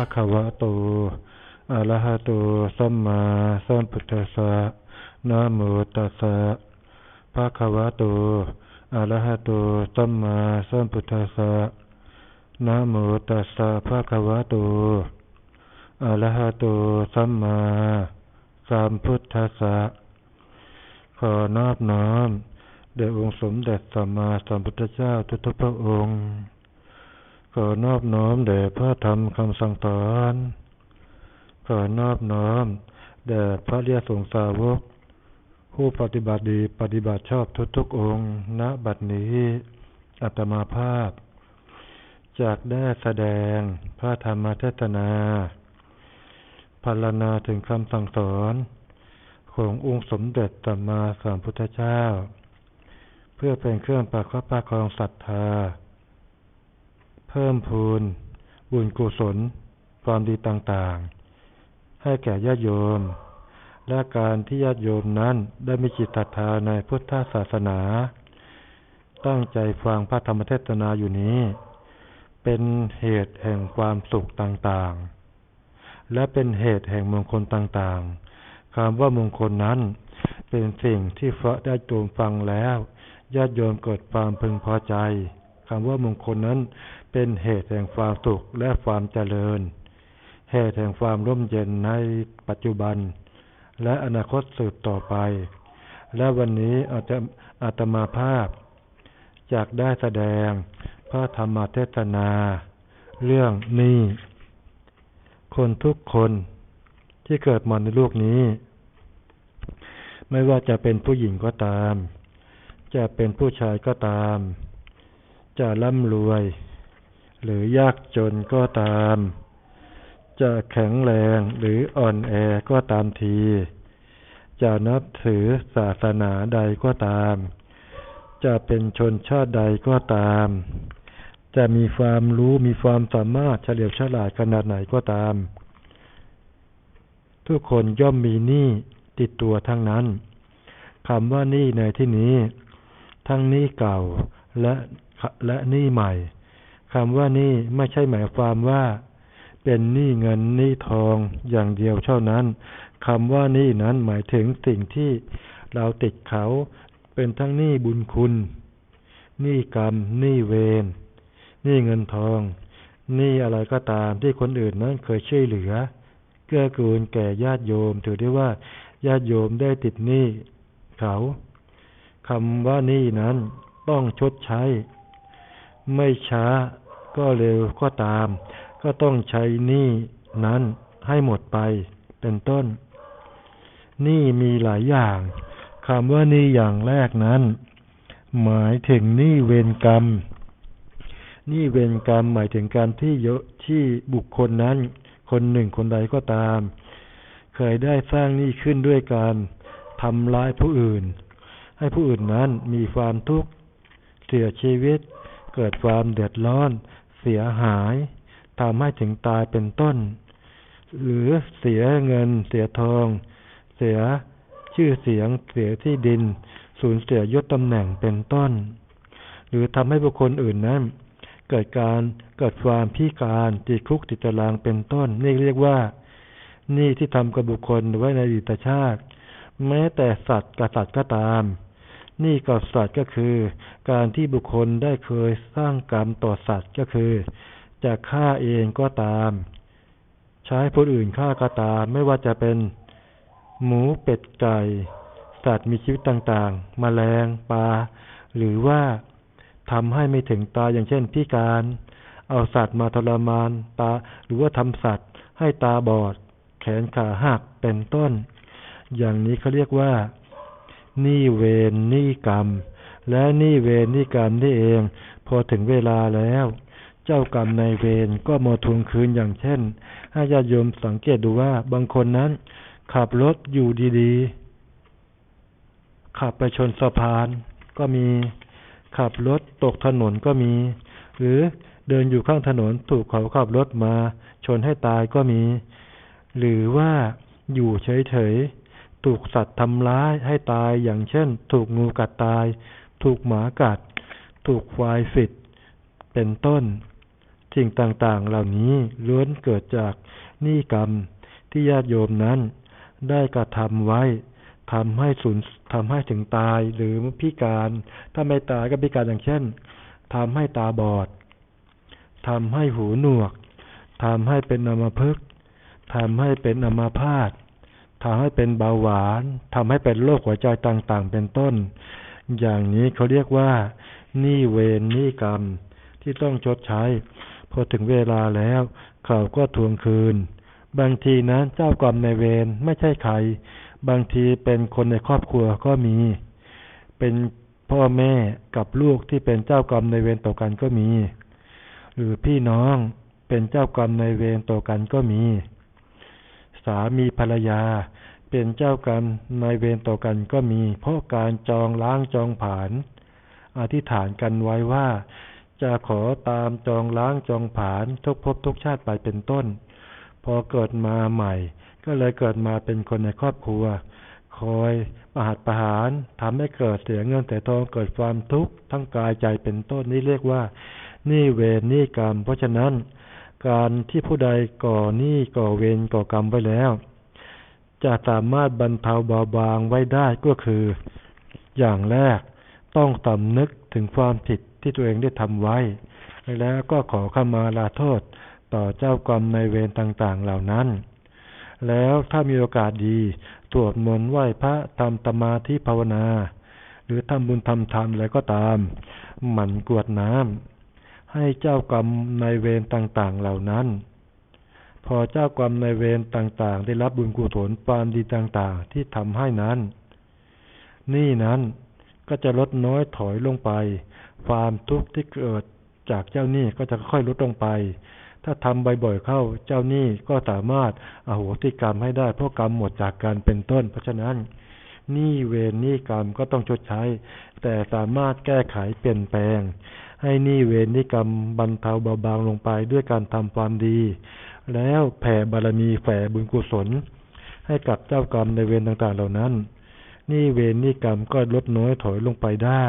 ะคะวะโตอะระหะโตสัมมาสัมพุทธัสสะนะโมตัสสะภะคะวะโตอะระหะโตสัมมาสัมพุทธัสสะนะโมตัสสะภะคะวะโตอะระหะโตสัมมาสัมพุทธัสสะขอนอบน้อมแด่องค์สมเด็จสัมมาสัมพุทธเจ้าทุกพระองค์ ขอนอบน้อมแด่พระธรรมคำสั่งสอนขอนอบน้อมแด่พระเรียสงสาวก ผู้ปฏิบัติดีปฏิบัติชอบทุกๆองค์ ณบัดนี้อัตมาภาพ จากได้แสดงพระธรรมเทศนาพัลนาถึงคำสั่งสอน ขององค์สมเด็จสัมมาสัมพุทธเจ้า เพื่อเป็นเครื่องประคับประคองศรัทธา เพิ่มพูนบุญกุศล ความดีต่างๆ ให้แก่ญาติโยม และการที่ญาติโยมนั้นได้มีจิตศรัทธาในพุทธศาสนา ตั้งใจฟังพระธรรมเทศนาอยู่นี้ เป็นเหตุแห่งความสุขต่างๆ และเป็นเหตุแห่งมงคลต่างๆคำว่ามงคลนั้น เป็นสิ่งที่พระได้โจมฟังแล้วญาติโยมเกิดความพึงพอใจคำว่ามงคลนั้น เป็นเหตุแห่งความสุขและความเจริญ เหตุแห่งความร่มเย็นในปัจจุบัน และอนาคตสืบต่อไป และวันนี้อาจจะอาตมาภาพจากได้แสดงพระธรรมเทศนา เรื่องนี้ คนทุกคนที่เกิดมาในโลกนี้ ไม่ว่าจะเป็นผู้หญิงก็ตาม จะเป็นผู้ชายก็ตาม จะร่ำรวย หรือยากจนก็ตาม จะแข็งแรงหรืออ่อนแอก็ตามที จะนับถือศาสนาใดก็ตาม จะเป็นชนชาติใดก็ตาม จะมีความรู้มีความสามารถเฉลียวฉลาดขนาดไหนก็ตาม ทุกคนย่อมมีหนี้ติดตัวทั้งนั้นคำว่าหนี้ในที่นี้ ทั้งหนี้เก่าและและหนี้ใหม่ คำว่านี้ไม่ใช่หมายความว่า เป็นหนี้เงินหนี้ทองอย่างเดียวเท่านั้นคำว่านี้นั้นหมายถึงสิ่งที่เราติดเขาเป็นทั้งหนี้บุญคุณหนี้กรรมหนี้เวรหนี้เงินทองหนี้อะไรก็ตามที่คนอื่นนั้นเคยช่วยเหลือ เกื้อกูลแก่ญาติโยม ถือได้ว่าญาติโยมได้ติดหนี้เขาคำว่าหนี้นั้นต้องชดใช้ ไม่ช้า ก็เร็วก็ตาม ก็ต้องใช้หนี้นั้นให้หมดไปเป็นต้นหนี้มีหลายอย่างคำว่าหนี้อย่างแรกนั้น หมายถึงหนี้เวรกรรมหนี้เวรกรรมหมายถึงการที่เยอะที่บุคคลนั้น คนหนึ่งคนใดก็ตาม เคยได้สร้างหนี้ขึ้นด้วยการทำร้ายผู้อื่น ให้ผู้อื่นนั้นมีความทุกข์เสียชีวิต เกิดความเดือดร้อน เสียหายทำให้ถึงตายเป็นต้น หรือเสียเงิน เสียทอง เสียชื่อเสียง เสียที่ดิน สูญเสียยศตำแหน่งเป็นต้น หรือทำให้บุคคลอื่นนั้นเกิดการเกิดความพิการติดคุกติดตารางเป็นต้น นี่เรียกว่านี่ที่ทำกับบุคคลไว้ในอดีตชาติ แม้แต่สัตว์กับสัตว์ก็ตาม นี่กับสัตว์ก็คือ การที่บุคคลได้เคยสร้างกรรมต่อสัตว์ก็คือ จะฆ่าเองก็ตาม ใช้ผู้อื่นฆ่าก็ตาม ไม่ว่าจะเป็น หมูเป็ดไก่ สัตว์มีชีวิตต่างๆมแมลงปลาหรือว่าทำให้ไม่ถึงตายอย่างเช่นพิการ เอาสัตว์มาทรมานตา หรือว่าทำสัตว์ให้ตาบอด แขนขาหักเป็นต้น อย่างนี้เขาเรียกว่า นี่เวรนี่กรรม และนี่เวรนี่กรรมนี่เอง พอถึงเวลาแล้ว เจ้ากรรมในเวรก็มาทวงคืนอย่างเช่น ให้ญาติโยมสังเกตดูว่าบางคนนั้น ขับรถอยู่ดีๆ ขับไปชนสะพานก็มี ขับรถตกถนนก็มี หรือเดินอยู่ข้างถนนถูกเขาขับรถมา ชนให้ตายก็มี หรือว่าอยู่เฉยๆ ถูกสัตว์ทำร้ายให้ตายอย่างเช่น ถูกงูกัดตาย ถูกหมากัด ถูกควายฟิดเป็นต้น สิ่งต่างๆ เหล่านี้ล้วนเกิดจากนิกรรมที่ญาติโยมนั้น ได้กระทำไว้ทำให้สูญทำให้ถึงตายหรือพิการ ถ้าไม่ตายก็พิการอย่างเช่นทำให้ตาบอดทำให้หูหนวกทำให้เป็นอัมพฤกษ์ทำให้เป็นอัมาพาต ทำให้เป็นเบาหวานทำให้เป็นโรคหัวใจต่างๆ เป็นต้น อย่างนี้เขาเรียกว่านี่เวรนี่กรรม ที่ต้องชดใช้ พอถึงเวลาแล้วเขาก็ทวงคืน บางทีนั้นเจ้ากรรมในเวรไม่ใช่ใคร บางทีเป็นคนในครอบครัวก็มี เป็นพ่อแม่กับลูกที่เป็นเจ้ากรรมในเวรต่อกันก็มี หรือพี่น้องเป็นเจ้ากรรมในเวรต่อกันก็มี สามีภรรยา เป็นเจ้ากรรมในเวรต่อกันก็มี เพราะการจองล้างจองผาน อธิษฐานกันไว้ว่า จะขอตามจองล้างจองผานทุกภพทุกชาติไปเป็นต้น พอเกิดมาใหม่ ก็เลยเกิดมาเป็นคนในครอบครัว คอยประหัตประหารทำให้เกิดเสียเงินแต่ทองเกิดความทุกข์ทั้งกายใจเป็นต้นนี่เรียกว่า นี่เวรนี่กรรม เพราะฉะนั้น การที่ผู้ใดก่อหนี้ก่อเวรก่อกรรมไว้แล้ว จะสามารถบรรเทาเบาบางไว้ได้ก็คือ อย่างแรกต้องตำนึกถึงความผิดที่ตัวเองได้ทำไว้ แล้วก็ขอขมาลาโทษต่อเจ้ากรรมในเวรต่างๆเหล่านั้น แล้วถ้ามีโอกาสดีตรวจมนต์ไหว้พระทำตมาธิภาวนา หรือทำบุญทำทานอะไรก็ตาม หมั่นกวดน้ำ ให้เจ้ากรรมในเวรต่างๆเหล่านั้น พอเจ้ากรรมในเวรต่างๆ ได้รับบุญกุศลความดีต่างๆ ที่ทำให้นั้น นี่นั้นก็จะลดน้อยถอยลงไป ความทุกข์ที่เกิดจากเจ้าหนี้ก็จะค่อยลดลงไป ถ้าทำบ่อยๆเข้าเจ้าหนี้ก็สามารถอโหติกรรมให้ได้เพราะกรรมหมดจากการเป็นต้น เพราะฉะนั้นหนี้เวรหนี้กรรมก็ต้องชดใช้ แต่สามารถแก้ไขเปลี่ยนแปลง ให้หนี้เวรนี้กรรมบรรเทาเบาบางลงไปด้วยการทำความดี แล้วแผ่บารมีแผ่บุญกุศล ให้กับเจ้ากรรมในเวรต่างๆเหล่านั้นนี่เวรนี่กรรมก็ลดน้อยถอยลงไปได้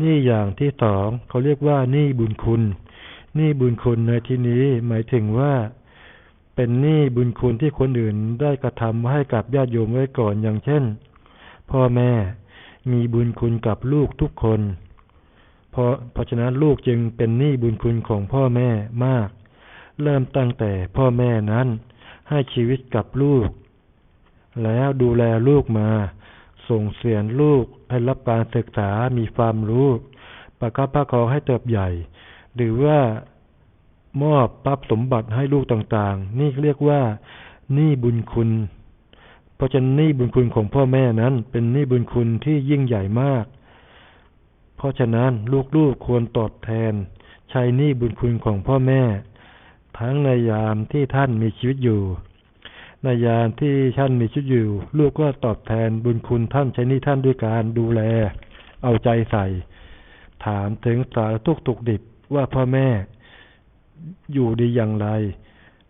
นี่อย่างที่สองเขาเรียกว่านี่บุญคุณนี่บุญคุณในที่นี้หมายถึงว่า เป็นนี่บุญคุณที่คนอื่นได้กระทำให้กับญาติโยมไว้ก่อนอย่างเช่น พ่อแม่มีบุญคุณกับลูกทุกคน เพราะเพราะฉะนั้นลูกจึงเป็นหนี้บุญคุณของพ่อแม่มาก เริ่มตั้งแต่พ่อแม่นั้น ให้ชีวิตกับลูก แล้วดูแลลูกมา ส่งเสียนลูกให้รับการศึกษามีความรู้ประคับประคองให้เติบใหญ่ หรือว่ามอบปับสมบัติให้ลูกต่างๆ นี่เรียกว่าหนี่บุญคุณ เพราะฉะนั้นหนี่บุญคุณของพ่อแม่นั้น เป็นหนี่บุญคุณที่ยิ่งใหญ่มาก ราะฉะนั้นลูกๆควรตอบแทนใช้นี่บุญคุณของพ่อแม่ ทั้งในยามที่ท่านมีชีวิตอยู่ ในยามที่ท่านมีชีวิตอยู่ ลูกก็ตอบแทนบุญคุณท่านใช้นี้ท่านด้วยการดูแล เอาใจใส่ ถามถึงสารทุกตุกดิบว่าพ่อแม่อยู่ดีอย่างไร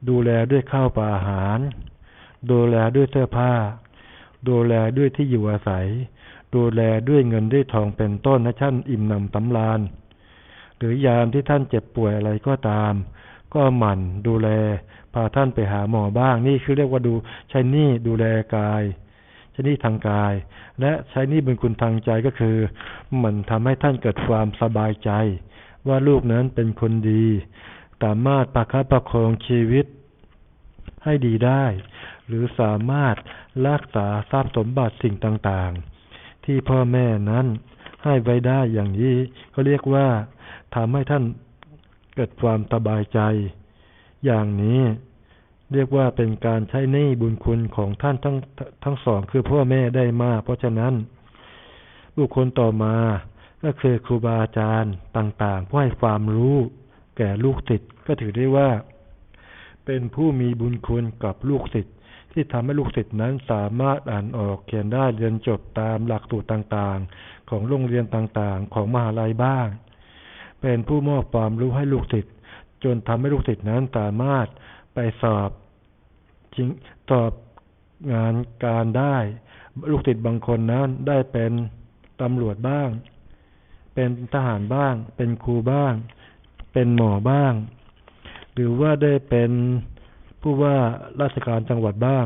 ดูแลด้วยข้าวปลาอาหาร ดูแลด้วยเสื้อผ้า ดูแลด้วยที่อยู่อาศัย ดูแลด้วยเงินด้วยทองเป็นต้นนะท่านอิ่มหนำตำลานหรือยามที่ท่านเจ็บป่วยอะไรก็ตาม ก็หมั่นดูแล พาท่านไปหาหมอบ้าง นี่คือเรียกว่าดูใช้นี่ดูแลกายใช้นี่ทางกาย และใช้นี่เป็นคุณทางใจก็คือมันทำให้ท่านเกิดความสบายใจ ว่าลูกนั้นเป็นคนดีสามารถประคับประคองชีวิตให้ดีได้ หรือสามารถรักษาทรัพย์สมบัติสิ่งต่างๆ ที่พ่อแม่นั้นให้ไว้ได้อย่างนี้เขาเรียกว่าทำให้ท่านเกิดความสบายใจ อย่างนี้เรียกว่าเป็นการใช้หนี้บุญคุณของท่านทั้งทั้งสองคือพ่อแม่ได้มาก เพราะฉะนั้น บุคคลต่อมาก็คือครูบาอาจารย์ต่างๆผู้ให้ความรู้แก่ลูกศิษย์ก็ถือได้ว่า เป็นผู้มีบุญคุณกับลูกศิษย์ ที่ทำให้ลูกศิษย์นั้นสามารถอ่านออกเขียนได้เรียนจบตามหลักสูตรต่างๆ ของโรงเรียนต่างๆ ของมหาลัยบ้าง เป็นผู้มอบความรู้ให้ลูกศิษย์จนทำให้ลูกศิษย์นั้นสามารถไปสอบจริงสอบงานการได้ ลูกศิษย์บางคนนั้นได้เป็นตำรวจบ้าง เป็นทหารบ้าง เป็นครูบ้าง เป็นหมอบ้าง หรือว่าได้เป็น ผู้ว่าราชการจังหวัดบ้าง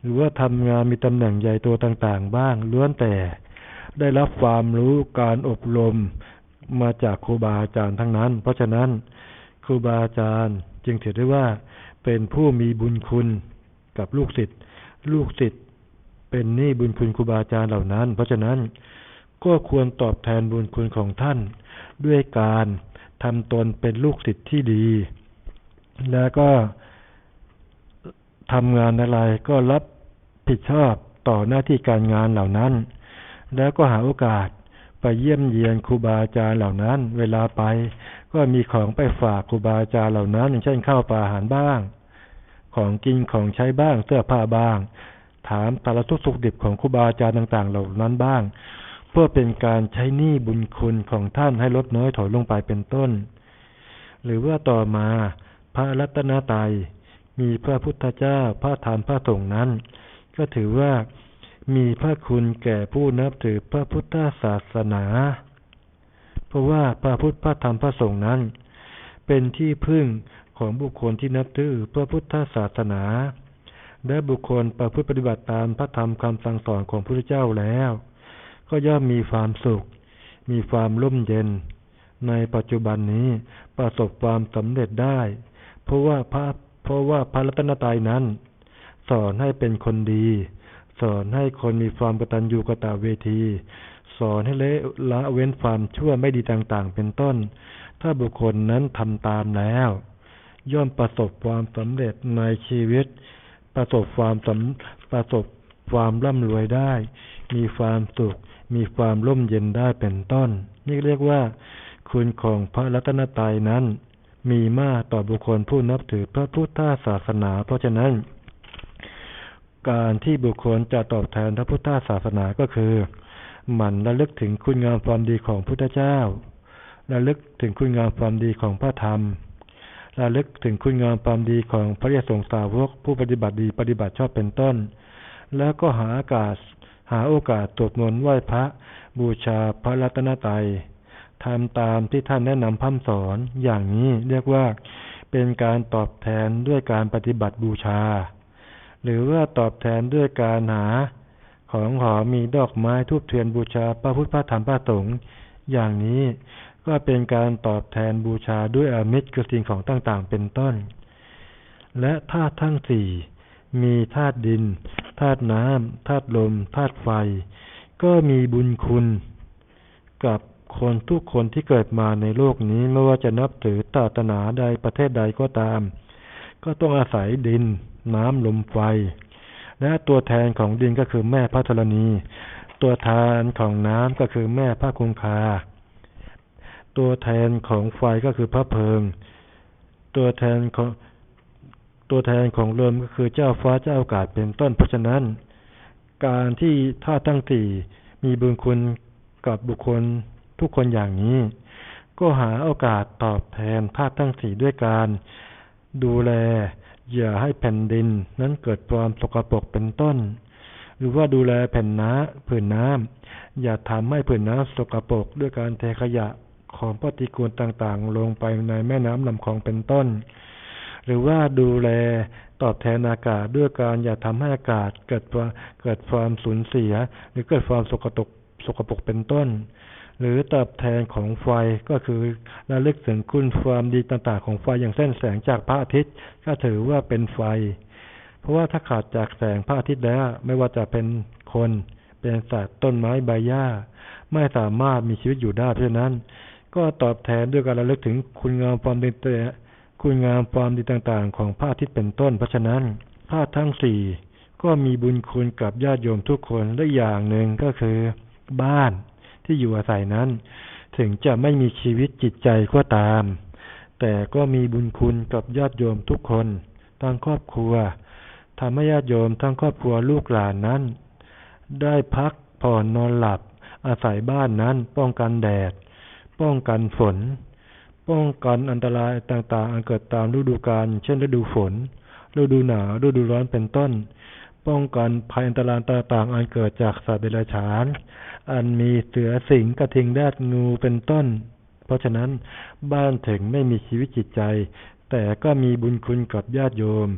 หรือว่าทำงานมีตำแหน่งใหญ่ตัวต่างๆ บ้างล้วนแต่ได้รับความรู้การอบรมมาจากครูบาอาจารย์ทั้งนั้น เพราะฉะนั้นครูบาอาจารย์จึงถือได้ว่าเป็นผู้มีบุญคุณกับลูกศิษย์ลูกศิษย์เป็นหนี้บุญคุณครูบาอาจารย์เหล่านั้น เพราะฉะนั้นก็ควรตอบแทนบุญคุณของท่าน ด้วยการทำตนเป็นลูกศิษย์ที่ดี แล้วก็ ทำงานอะไรก็รับผิดชอบต่อหน้าที่การงานเหล่านั้น แล้วก็หาโอกาสไปเยี่ยมเยียนครูบาอาจารย์เหล่านั้น เวลาไป ก็มีของไปฝากครูบาอาจารย์เหล่านั้น อย่างเช่นข้าวปลาอาหารบ้าง ของกินของใช้บ้างเสื้อผ้าบ้าง ถามสารทุกสุขดิบของครูบาอาจารย์ต่าง ๆ เหล่านั้นบ้าง เพื่อเป็นการใช้หนี้บุญคุณของท่านให้ลดน้อยถอยลงไปเป็นต้น หรือว่าต่อมาพระรัตนตรัย มีพระพุทธเจ้าพระธรรมพระสงฆ์นั้น ก็ถือว่ามีพระคุณแก่ผู้นับถือพระพุทธศาสนา เพราะว่าพระพุทธพระธรรมพระสงฆ์นั้น เป็นที่พึ่งของบุคคลที่นับถือพระพุทธศาสนา และบุคคลประพฤติปฏิบัติตามพระธรรมคำสั่งสอนของพระพุทธเจ้าแล้ว ก็ย่อมมีความสุข มีความร่มเย็น ในปัจจุบันนี้ประสบความสำเร็จได้ เพราะว่าพระ เพราะว่าพระรัตนตรัยนั้น สอนให้เป็นคนดี สอนให้คนมีความกตัญญูกตเวที สอนให้ละละเว้นความชั่วไม่ดีต่างๆ เป็นต้น ถ้าบุคคลนั้นทำตามแล้ว ย่อมประสบความสำเร็จในชีวิต ประสบความสำประสบความร่ำรวยได้ มีความสุข มีความร่มเย็นได้เป็นต้น นี่เรียกว่า คุณของพระรัตนตรัยนั้น มีมากต่อบุคคลผู้นับถือพระพุทธศาสนา เพราะฉะนั้น การที่บุคคลจะตอบแทนพระพุทธศาสนาก็คือหมั่นระลึกถึงคุณงามความดีของพุทธเจ้าระลึกถึงคุณงามความดีของพระธรรมระลึกถึงคุณงามความดีของพระยสงสาวกผู้ปฏิบัติดีปฏิบัติชอบเป็นต้น แล้วก็หาอากาศหาโอกาสตรวจมนต์ไหว้พระบูชาพระรัตนตรัย ทำตามที่ท่านแนะนำพัฒสอนอย่างนี้เรียกว่าเป็นการตอบแทนด้วยการปฏิบัติบูชา หรือว่าตอบแทนด้วยการหา ของหอมมีดอกไม้ทูบเทียนบูชาพระพุทธพระธรรมพระสงฆ์อย่างนี้ก็เป็นการตอบแทนบูชาด้วยอามิตรคือสิ่งของต่างๆ เป็นต้น และธาตุทั้งสี่มีธาตุดินธาตุน้ำธาตุลมธาตุไฟ ก็มีบุญคุณกับ คนทุกคนที่เกิดมาในโลกนี้ไม่ว่าจะนับถือศาสนาใดประเทศใดก็ตาม ก็ต้องอาศัยดิน น้ำลมไฟ และตัวแทนของดินก็คือแม่พระธรณี ตัวแทนของน้ำก็คือแม่พระคงคา ตัวแทนของไฟก็คือพระเพลิง ตัวแทนของตัวแทนของลมก็คือเจ้าฟ้าเจ้าอากาศเป็นต้นเพราะฉะนั้น การที่ท่าตั้งสี่มีบุญคุณกับบุคคล ทุกคนอย่างนี้ ก็หาโอกาสตอบแทนท่าตั้งสี่ด้วยการ ดูแล อย่าให้แผ่นดิน นั้นเกิดความสกปรกเป็นต้น หรือว่าดูแลแผ่นน้ำผืนน้ำอย่าทำให้ผืนน้ำสกปรกด้วยการเทขยะของปฏิกูลต่างๆ ลงไปในแม่น้ำลำคลองเป็นต้น หรือว่าดูแลตอบแทนอากาศด้วยการอย่าทำให้อากาศเกิดเกิดความสูญเสีย หรือเกิดความสกปรกสกปรกเป็นต้น หรือตอบแทนของไฟก็คือระลึกถึงคุณความดีต่างๆของไฟอย่างเส้นแสงจากพระอาทิตย์ ก็ถือว่าเป็นไฟ เพราะว่าถ้าขาดจากแสงพระอาทิตย์แล้วไม่ว่าจะเป็นคน เป็นสัตว์ต้นไม้ใบหญ้า ไม่สามารถมีชีวิตอยู่ได้เพราะนั้น ก็ตอบแทนด้วยการระลึกถึงคุณงามความดีคุณงามความดีต่างๆ ของพระอาทิตย์เป็นต้น เพราะฉะนั้นพระทั้งสี่ก็มีบุญคุณกับญาติโยมทุกคนและอย่างหนึ่งก็คือ บ้าน ที่อยู่อาศัยนั้น ถึงจะไม่มีชีวิตจิตใจก็ตาม แต่ก็มีบุญคุณกับญาติโยมทุกคนทั้งครอบครัวทำให้ญาติโยมทั้งครอบครัวลูกหลานนั้น ได้พักผ่อนนอนหลับ อาศัยบ้านนั้น ป้องกันแดด ป้องกันฝน ป้องกันอันตรายต่างๆ อันเกิดตามฤดูกาลเช่นฤดูฝน ฤดูหนาวฤดูร้อนเป็นต้น ป้องกันภัยอันตรายต่างๆอันเกิดจากสัตว์เดรัจฉาน อันมีเสือสิงกระทิงแรดงูเป็นต้น เพราะฉะนั้นบ้านถึงไม่มีชีวิตจิตใจ แต่ก็มีบุญคุณกับญาติโยม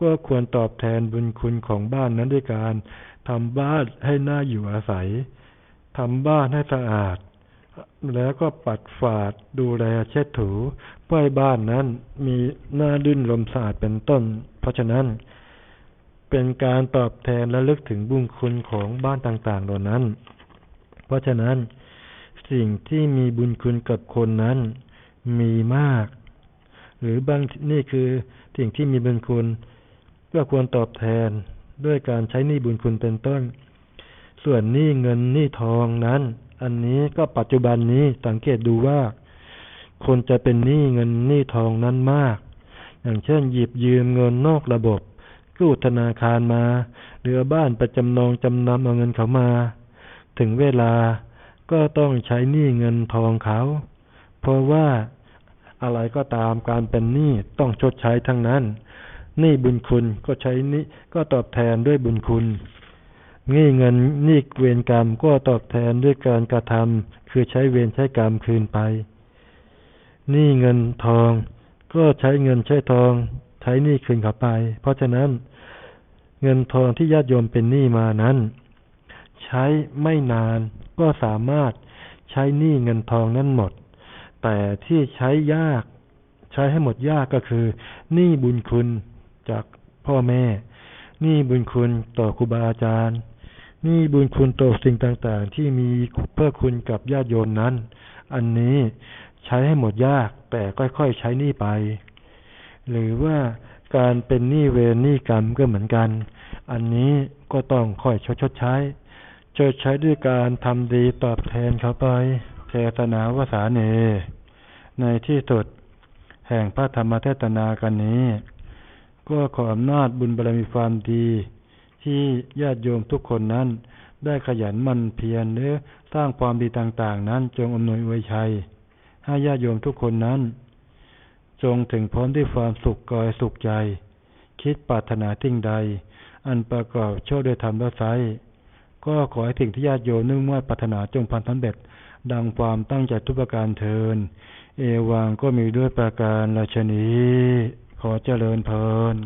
ก็ควรตอบแทนบุญคุณของบ้านนั้นด้วยการทำบ้านให้น่าอยู่อาศัยทำบ้านให้สะอาด แล้วก็ปัดฝาดดูแลเช็ดถูเพื่อให้บ้านนั้นมีหน้าดื่นลมสะอาดเป็นต้น เพราะฉะนั้น เป็นการตอบแทนและลึกถึงบุญคุณของบ้านต่างๆเหล่านั้น เพราะฉะนั้น สิ่งที่มีบุญคุณกับคนนั้นมีมาก หรือบางนี่คือสิ่งที่มีบุญคุณก็ควรตอบแทนด้วยการใช้หนี้บุญคุณเป็นต้น ส่วนหนี้เงินหนี้ทองนั้น อันนี้ก็ปัจจุบันนี้สังเกตดูว่า คนจะเป็นหนี้เงินหนี้ทองนั้นมาก อย่างเช่น หยิบยืมเงินนอกระบบ กู้ธนาคารมาหรือบ้านประจำนองจำนำเอาเงินเขามา ถึงเวลาก็ต้องใช้หนี้เงินทองเขา เพราะว่าอะไรก็ตามการเป็นหนี้ต้องชดใช้ทั้งนั้นหนี้บุญคุณก็ใช้นี้ก็ตอบแทนด้วยบุญคุณหนี้เงินหนี้เวรกรรมก็ตอบแทนด้วยการกระทำคือใช้เวรใช้กรรมคืนไปหนี้เงินทอง ก็ใช้เงินใช้ทอง ใช้หนี้คืนเขาไป เพราะฉะนั้น เงินทองที่ญาติโยมเป็นหนี้มานั้น ใช้ไม่นานก็สามารถใช้หนี้เงินทองนั้นหมด แต่ที่ใช้ยาก ใช้ให้หมดยากก็คือหนี้บุญคุณจากพ่อแม่หนี่บุญคุณต่อครูบาอาจารย์หนี่บุญคุณต่อสิ่งต่างๆ ที่มีเพื่อคุณกับญาติโยมนั้น อันนี้ใช้ให้หมดยากแต่ค่อยๆใช้หนี่ไป หรือว่า การเป็นหนี้เวรหนี้กรรมก็เหมือนกัน อันนี้ก็ต้องค่อยชดชดใช้ชดใช้ด้วยการทำดีตอบแทนเขาไปเทศนาวสาเน ในที่สุด แห่งพระธรรมเทศนากันนี้ ก็ขออำนาจบุญบารมีความดี ที่ญาติโยมทุกคนนั้น ได้ขยันมันเพียรเนื้อสร้างความดีต่างๆ นั้นจงอำนวยอวยชัย ให้ญาติโยมทุกคนนั้น จงถึงพร้อมด้วยความสุขกายสุขใจ คิดปรารถนาทิ้งใด อันประกอบโชคด้วยธรรมและไซก็ขอให้ถึงที่ญาติโยมนึ่งมั่นปรารถนาจงพันธันเบ็ดดังความตั้งใจทุกประการเทิน เอวังก็มีด้วยประการราชนีขอเจริญเพลิน